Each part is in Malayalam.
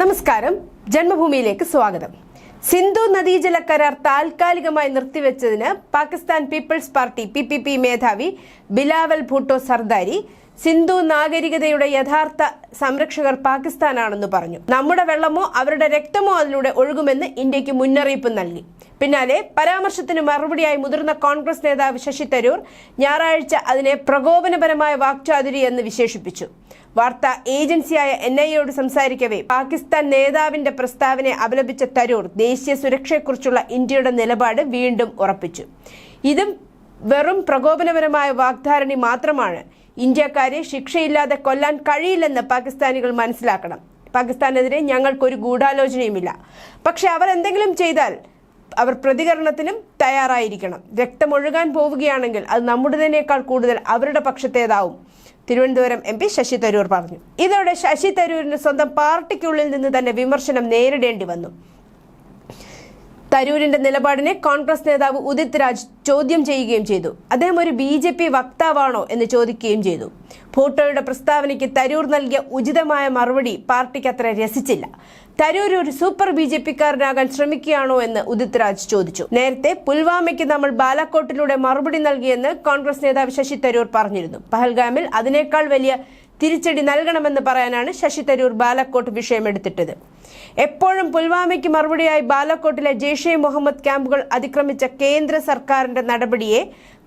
നമസ്കാരം. ജന്മഭൂമിയിലേക്ക് സ്വാഗതം. സിന്ധു നദീജല കരാർ താൽക്കാലികമായി നിർത്തിവെച്ചതിന് Pakistan people's party P P P മേധാവി ബിലാവൽ ഭൂട്ടോ സർദാരി സിന്ധു നാഗരികതയുടെ യഥാർത്ഥ സംരക്ഷകർ പാകിസ്ഥാനാണെന്ന് പറഞ്ഞു. നമ്മുടെ വെള്ളമോ അവരുടെ രക്തമോ അതിലൂടെ ഒഴുകുമെന്ന് ഇന്ത്യയ്ക്ക് മുന്നറിയിപ്പ് നൽകി. പിന്നാലെ പരാമർശത്തിന് മറുപടിയായി മുതിർന്ന കോൺഗ്രസ് നേതാവ് ശശി തരൂർ ഞായറാഴ്ച അതിനെ പ്രകോപനപരമായ വാക്ചാതുരി എന്ന് വിശേഷിപ്പിച്ചു. വാർത്താ ഏജൻസിയായ എൻ ഐ എയോട് സംസാരിക്കവേ. പാകിസ്ഥാൻ നേതാവിന്റെ പ്രസ്താവനയെ അപലപിച്ച തരൂർ ദേശീയ സുരക്ഷയെക്കുറിച്ചുള്ള ഇന്ത്യയുടെ നിലപാട് വീണ്ടും ഉറപ്പിച്ചു. ഇതും വെറും പ്രകോപനപരമായ വാഗ്ധാരണി മാത്രമാണ്. ഇന്ത്യക്കാരെ ശിക്ഷയില്ലാതെ കൊല്ലാൻ കഴിയില്ലെന്ന് പാകിസ്ഥാനികൾ മനസ്സിലാക്കണം. പാകിസ്ഥാനെതിരെ ഞങ്ങൾക്കൊരു ഗൂഢാലോചനയുമില്ല. പക്ഷെ അവർ എന്തെങ്കിലും ചെയ്താൽ അവർ പ്രതികരണത്തിനും തയ്യാറായിരിക്കണം. രക്തമൊഴുകാൻ പോവുകയാണെങ്കിൽ അത് നമ്മുടേതിനേക്കാൾ കൂടുതൽ അവരുടെ പക്ഷത്തേതാവും. തിരുവനന്തപുരം എം പി ശശി തരൂർ പറഞ്ഞു. ഇതോടെ ശശി തരൂരിന് സ്വന്തം പാർട്ടിക്കുള്ളിൽ നിന്ന് തന്നെ വിമർശനം നേരിടേണ്ടി വന്നു. തരൂരിന്റെ നിലപാടിനെ കോൺഗ്രസ് നേതാവ് ഉദിത് രാജ് ചോദ്യം ചെയ്യുകയും ചെയ്തു. അദ്ദേഹം ഒരു ബി ജെ പി വക്താവാണോ എന്ന് ചോദിക്കുകയും ചെയ്തു. ഭൂട്ടോയുടെ പ്രസ്താവനയ്ക്ക് തരൂർ നൽകിയ ഉചിതമായ മറുപടി പാർട്ടിക്ക് അത്ര രസിച്ചില്ല. തരൂർ ഒരു സൂപ്പർ ബി ജെ പിക്കാരനാകാൻ ശ്രമിക്കുകയാണോ എന്ന് ഉദിത് രാജ് ചോദിച്ചു. നേരത്തെ പുൽവാമയ്ക്ക് നമ്മൾ ബാലാക്കോട്ടിലൂടെ മറുപടി നൽകിയെന്ന് കോൺഗ്രസ് നേതാവ് ശശി തരൂർ പറഞ്ഞിരുന്നു. പഹൽഗാമിൽ അതിനേക്കാൾ വലിയ തിരിച്ചടി നൽകണമെന്ന് പറയാനാണ് ശശി തരൂർ ബാലക്കോട്ട് വിഷയമെടുത്തിട്ടത്. എപ്പോഴും പുൽവാമയ്ക്ക് മറുപടിയായി ബാലക്കോട്ടിലെ ജെയ്ഷെ മുഹമ്മദ് ക്യാമ്പുകൾ അതിക്രമിച്ച കേന്ദ്ര സർക്കാരിന്റെ നടപടിയെ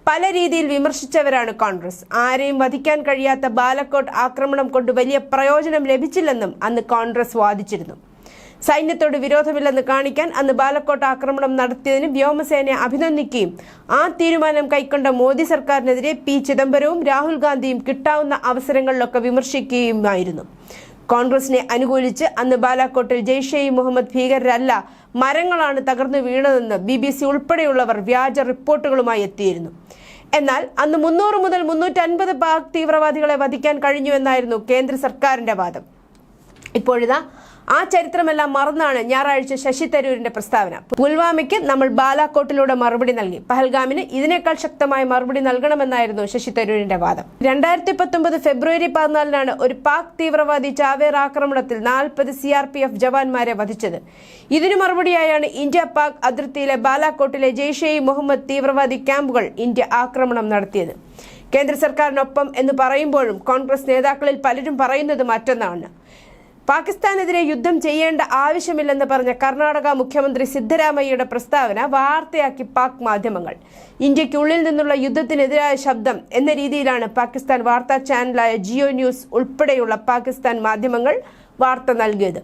പല രീതിയിൽ വിമർശിച്ചവരാണ് കോൺഗ്രസ്. ആരെയും വധിക്കാൻ കഴിയാത്ത ബാലക്കോട്ട് ആക്രമണം കൊണ്ട് വലിയ പ്രയോജനം ലഭിച്ചില്ലെന്നും അന്ന് കോൺഗ്രസ് വാദിച്ചിരുന്നു. സൈന്യത്തോട് വിരോധമില്ലെന്ന് കാണിക്കാൻ അന്ന് ബാലക്കോട്ട് ആക്രമണം നടത്തിയതിന് വ്യോമസേനയെ അഭിനന്ദിക്കുകയും ആ തീരുമാനം കൈക്കൊണ്ട മോദി സർക്കാരിനെതിരെ പി ചിദംബരവും രാഹുൽ ഗാന്ധിയും കിട്ടാവുന്ന അവസരങ്ങളിലൊക്കെ വിമർശിക്കുകയുമായിരുന്നു. കോൺഗ്രസിനെ അനുകൂലിച്ച് അന്ന് ബാലാക്കോട്ടിൽ ജെയ്ഷെ ഇ മുഹമ്മദ് ഭീകരരല്ല മരങ്ങളാണ് തകർന്നു വീണതെന്ന് ബി ബി സി ഉൾപ്പെടെയുള്ളവർ വ്യാജ റിപ്പോർട്ടുകളുമായി എത്തിയിരുന്നു. എന്നാൽ അന്ന് മുന്നൂറ് മുതൽ മുന്നൂറ്റൻപത് പാക് തീവ്രവാദികളെ വധിക്കാൻ കഴിഞ്ഞുവെന്നായിരുന്നു കേന്ദ്ര സർക്കാരിന്റെ വാദം. ഇപ്പോഴിതാ ആ ചരിത്രമെല്ലാം മറന്നാണ് ഞായറാഴ്ച ശശി തരൂരിന്റെ പ്രസ്താവന. പുൽവാമയ്ക്ക് നമ്മൾ ബാലാക്കോട്ടിലൂടെ മറുപടി നൽകി. പഹൽഗാമിന് ഇതിനേക്കാൾ ശക്തമായ മറുപടി നൽകണമെന്നായിരുന്നു ശശി തരൂരിന്റെ വാദം. രണ്ടായിരത്തി പത്തൊമ്പത് ഫെബ്രുവരി പതിനാലിനാണ് ഒരു പാക് തീവ്രവാദി ചാവേർ ആക്രമണത്തിൽ നാൽപ്പത് സി ആർ പി എഫ് ജവാന്മാരെ വധിച്ചത്. ഇതിനു മറുപടിയായാണ് ഇന്ത്യ പാക് അതിർത്തിയിലെ ബാലാക്കോട്ടിലെ ജെയ്ഷെ ഇ മുഹമ്മദ് തീവ്രവാദി ക്യാമ്പുകൾ ഇന്ത്യ ആക്രമണം നടത്തിയത്. കേന്ദ്ര സർക്കാരിനൊപ്പം എന്ന് പറയുമ്പോഴും കോൺഗ്രസ് നേതാക്കളിൽ പലരും പറയുന്നത് മറ്റൊന്നാണ്. പാകിസ്ഥാനെതിരെ യുദ്ധം ചെയ്യേണ്ട ആവശ്യമില്ലെന്ന് പറഞ്ഞ കർണാടക മുഖ്യമന്ത്രി സിദ്ധരാമയ്യയുടെ പ്രസ്താവന വാർത്തയാക്കി പാക് മാധ്യമങ്ങൾ. ഇന്ത്യക്കുള്ളിൽ നിന്നുള്ള യുദ്ധത്തിനെതിരായ ശബ്ദം എന്ന രീതിയിലാണ് പാകിസ്ഥാൻ വാർത്താ ചാനലായ ജിയോ ന്യൂസ് ഉൾപ്പെടെയുള്ള പാകിസ്ഥാൻ മാധ്യമങ്ങൾ വാർത്ത നൽകിയത്.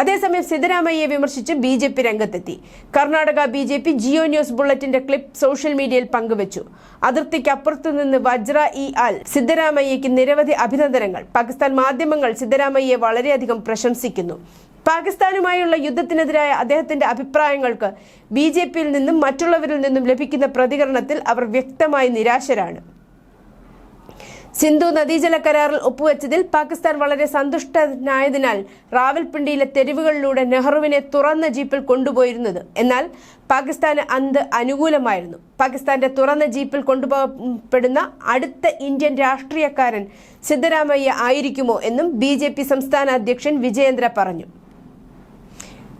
അതേസമയം സിദ്ധരാമയ്യെ വിമർശിച്ച് ബി ജെ പി രംഗത്തെത്തി. Karnataka B J P Geo news ബുള്ളറ്റിന്റെ clip social മീഡിയയിൽ പങ്കുവച്ചു. അതിർത്തിക്കപ്പുറത്തു നിന്ന് വജ്ര ഇ ആൽ സിദ്ധരാമയ്യയ്ക്ക് നിരവധി അഭിനന്ദനങ്ങൾ. പാകിസ്ഥാൻ മാധ്യമങ്ങൾ സിദ്ധരാമയ്യെ വളരെയധികം പ്രശംസിക്കുന്നു. പാകിസ്ഥാനുമായുള്ള യുദ്ധത്തിനെതിരായ അദ്ദേഹത്തിന്റെ അഭിപ്രായങ്ങൾക്ക് ബി ജെ പിയിൽ നിന്നും മറ്റുള്ളവരിൽ നിന്നും ലഭിക്കുന്ന പ്രതികരണത്തിൽ അവർ വ്യക്തമായി നിരാശരാണ്. സിന്ധു നദീജല കരാറിൽ ഒപ്പുവെച്ചതിൽ പാകിസ്ഥാൻ വളരെ സന്തുഷ്ടനായതിനാൽ റാവൽപിണ്ടിയിലെ തെരുവുകളിലൂടെ നെഹ്റുവിനെ തുറന്ന ജീപ്പിൽ കൊണ്ടുപോയിരുന്നത്. എന്നാൽ പാകിസ്ഥാന് അന്ത് അനുകൂലമായിരുന്നു. പാകിസ്ഥാന്റെ തുറന്ന ജീപ്പിൽ കൊണ്ടുപോകപ്പെടുന്ന അടുത്ത ഇന്ത്യൻ രാഷ്ട്രീയക്കാരൻ സിദ്ധരാമയ്യ ആയിരിക്കുമോ എന്നും ബി ജെ പി സംസ്ഥാന അധ്യക്ഷൻ വിജയേന്ദ്ര പറഞ്ഞു.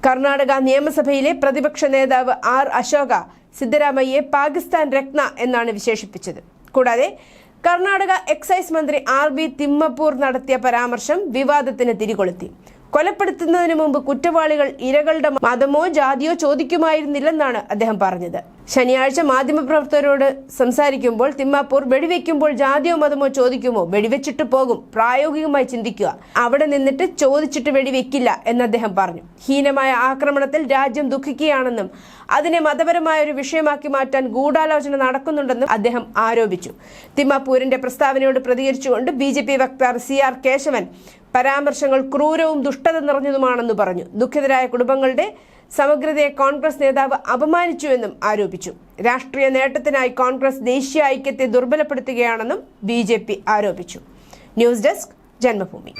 കർണാടക നിയമസഭയിലെ പ്രതിപക്ഷ നേതാവ് ആർ അശോക സിദ്ധരാമയ്യെ പാകിസ്ഥാൻ രത്ന എന്നാണ് വിശേഷിപ്പിച്ചത്. കൂടാതെ കർണാടക എക്സൈസ് മന്ത്രി ആർ ബി തിമ്മപ്പൂർ നടത്തിയ പരാമർശം വിവാദത്തിന് തിരികൊളുത്തി. കൊലപ്പെടുത്തുന്നതിന് മുമ്പ് കുറ്റവാളികൾ ഇരകളുടെ മതമോ ജാതിയോ ചോദിക്കുമായിരുന്നില്ലെന്നാണ് അദ്ദേഹം പറഞ്ഞത്. ശനിയാഴ്ച മാധ്യമപ്രവർത്തകരോട് സംസാരിക്കുമ്പോൾ തിമ്മാപ്പൂർ വെടിവെക്കുമ്പോൾ ജാതിയോ മതമോ ചോദിക്കുമോ? വെടിവെച്ചിട്ട് പോകും. പ്രായോഗികമായി ചിന്തിക്കുക. അവിടെ നിന്നിട്ട് ചോദിച്ചിട്ട് വെടിവെക്കില്ല എന്ന് അദ്ദേഹം പറഞ്ഞു. ഹീനമായ ആക്രമണത്തിൽ രാജ്യം ദുഃഖിക്കുകയാണെന്നും അതിനെ മതപരമായ ഒരു വിഷയമാക്കി മാറ്റാൻ ഗൂഢാലോചന നടക്കുന്നുണ്ടെന്നും അദ്ദേഹം ആരോപിച്ചു. തിമ്മാപ്പൂരിന്റെ പ്രസ്താവനയോട് പ്രതികരിച്ചുകൊണ്ട് ബി ജെ പി വക്താർ സി ആർ കേശവൻ പരാമർശങ്ങൾ ക്രൂരവും ദുഷ്ടത നിറഞ്ഞതുമാണെന്ന് പറഞ്ഞു. ദുഃഖിതരായ കുടുംബങ്ങളുടെ സമഗ്രതയെ കോൺഗ്രസ് നേതാവ് അപമാനിച്ചുവെന്നും ആരോപിച്ചു. രാഷ്ട്രീയ നേട്ടത്തിനായി കോൺഗ്രസ് ദേശീയ ഐക്യത്തെ ദുർബലപ്പെടുത്തുകയാണെന്നും ബി ആരോപിച്ചു. News desk Janmabhumi.